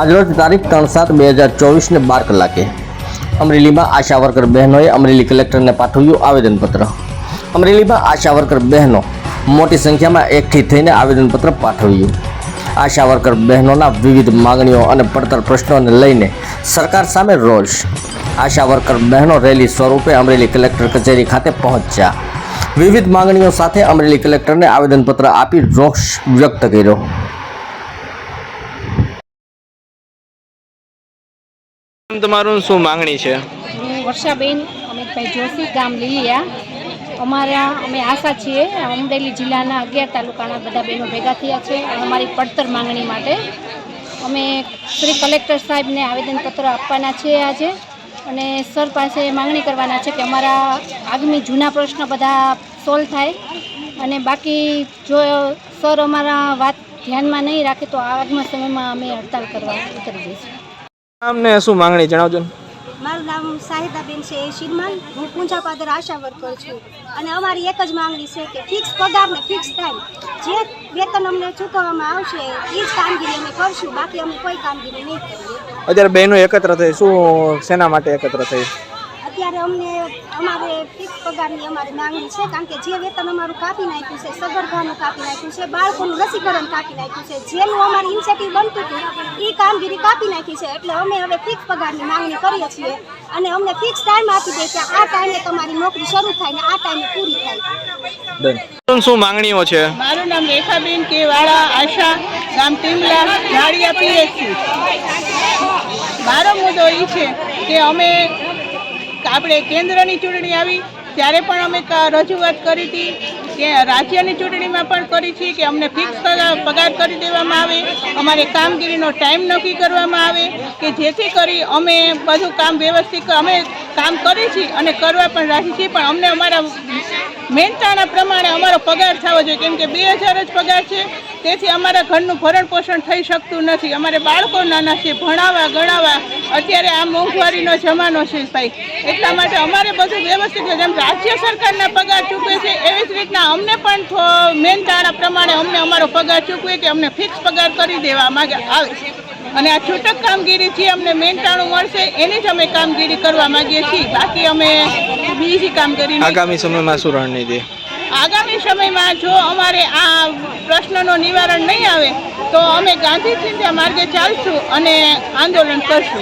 આજરોજ તારીખ ત્રણ સાત બે હજાર ચોવીસને બાર કલાકે. અમરેલીમાં આશા વર્કર બહેનોએ અમરેલી કલેક્ટરને પાઠવ્યું આવેદનપત્ર. અમરેલીમાં આશા વર્કર બહેનો મોટી સંખ્યામાં એકઠી થઈને આવેદનપત્ર પાઠવ્યું. આશા વર્કર બહેનોના વિવિધ માંગણીઓ અને પડતર પ્રશ્નોને લઈને સરકાર સામે રોષ. આશા વર્કર બહેનો રેલી સ્વરૂપે અમરેલી કલેક્ટર કચેરી ખાતે પહોંચ્યા. વિવિધ માંગણીઓ સાથે અમરેલી કલેક્ટરને આવેદનપત્ર આપી રોષ વ્યક્ત કર્યો. તમારું શું માંગણી છે? હું વર્ષાબેન, અમિતભાઈ જોશી, ગામ લીલિયા. અમારા, અમે આશા છીએ, અમરેલી જિલ્લાના અગિયાર તાલુકાના બધા બહેનો ભેગા થયા છે અને અમારી પડતર માંગણી માટે અમે શ્રી કલેક્ટર સાહેબને આવેદનપત્ર આપવાના છીએ આજે અને સર પાસે માંગણી કરવાના છે કે અમારા આગામી જૂના પ્રશ્ન બધા સોલ્વ થાય અને બાકી જો સર અમારા વાત ધ્યાનમાં નહીં રાખે તો આગળના સમયમાં અમે હડતાલ કરવા ઉતરી જઈશું. અમને શું માંગણી જણાવજો મારું નામ સાહિદાબેન છે શિરમાન. હું પૂંજા પાદર આશા વર્કર છું. અને અમારી એક જ માંગણી છે કે ફિક્સ પગાર ને ફિક્સ થાય. જે વેતન અમને ચૂકવવામાં આવશે એ જ કામગીરી અમે કરશું. બાકી અમે કોઈ કામગીરી નહીં કરીએ. અત્યારે બહેનો એકત્ર થઈ શું શેના માટે એકત્ર થઈ? અત્યારે અમને અમારે ફિક્સ પગારની અમારી માંગણી છે કારણ કે જે વેતન અમારું કાપી નાખ્યું છે સગર્ભાનું કાપી નાખ્યું છે બાળકોનું રસીકરણ કાપી નાખ્યું છે જેનું અમારી ઇન્સેટિવ બનતું હતું એ કામગીરી કાપી નાખી છે એટલે અમે હવે ફિક્સ પગારની માંગણી કરીએ છીએ અને અમને ફિક્સ ટાઈમ આપી દે કે આ ટાઈમે તમારી નોકરી શરૂ થાય ને આ ટાઈમે પૂરી થાય. શું માંગણીઓ છે? મારું નામ રેખાબેન કે વાળા આશા ગામ ટીમલા ઝાડિયા પીએસસી મારો મુદ્દો એ છે કે અમે આપણે કેન્દ્રની ચૂંટણી આવી, ત્યારે પણ અમે રજૂઆત કરી હતી કે રાજ્યની ચૂંટણીમાં પણ કરી છે કે અમને ફિક્સ પગાર કરી દેવામાં આવે, અમારે કામગીરીનો ટાઈમ નક્કી કરવામાં આવે, કે જેથી કરી અમે બધું કામ વ્યવસ્થિત, અમે કામ કરી છીએ અને કરવા પણ રાખી છીએ, પણ અમને અમારા મહેનતાણા પ્રમાણે અમારો પગાર થવો જોઈએ. કેમ કે બે હજાર જ પગાર છે, તેથી અમારા ઘરનું ભરણ પોષણ થઈ શકતું નથી. અમારે બાળકો નાના છે, ભણાવવા, ગણાવવા, અત્યારે આ મોંઘવારીનો જમાનો છે ભાઈ. એટલા માટે અમારે બધું વ્યવસ્થિત છે. જેમ રાજ્ય સરકારના પગાર ચૂકવે છે, એવી જ રીતના અમને પણ મહેનતાણા પ્રમાણે અમને અમારો પગાર ચૂકવે કે અમને ફિક્સ પગાર કરી દેવા માંગે, આવે અને આ છૂટક કામગીરી જે અમને મેનટાણું મળશે એની જ અમે કામગીરી કરવા માંગીએ છીએ. બાકી અમે બીજી કામગીરી આગામી સમયમાં શું રણનીતિ? આગામી સમયમાં જો અમારે આ પ્રશ્નનો નિવારણ નહીં આવે તો અમે ગાંધી ચિંતા માર્ગે ચાલશું અને આંદોલન કરશું.